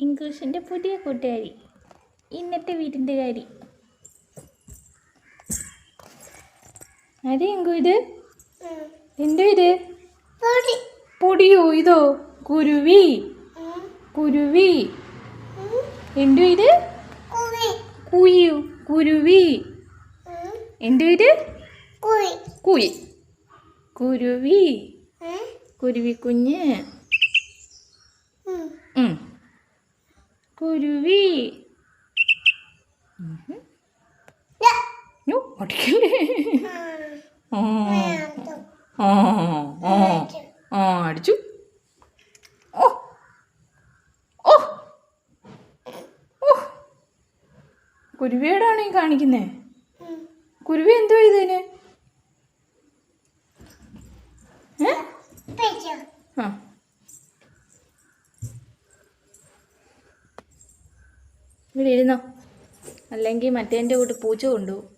ഇൻക്ലൂഷന്റെ പുതിയ കൂട്ടുകാരി. ഇന്നത്തെ വീടിന്റെ കാരി അതെ എങ്കു ഇത്? എന്തോ ഇത്? പൊടിയോ? ഇതോ? കുരുവി. കുരുവി. എന്തോ ഇത്? കുയു കുരുവി. എന്തോ ഇത്? കുയി. കുരുവി. കുരുവി കുഞ്ഞ്. കുരുവി. അടിക്കല്ലേ? ആ. അടിച്ചു. ഓ. ഓ. ഓ. കുരുവിയോടാണ് ഈ കാണിക്കുന്നേ? കുരുവി എന്തോ ഇതിന്? ഏ? ആ. ഇവിടെ ഇരുന്നോ? അല്ലെങ്കിൽ മറ്റേന്റെ കൂട്ട് പൂച്ച കൊണ്ടുപോകും.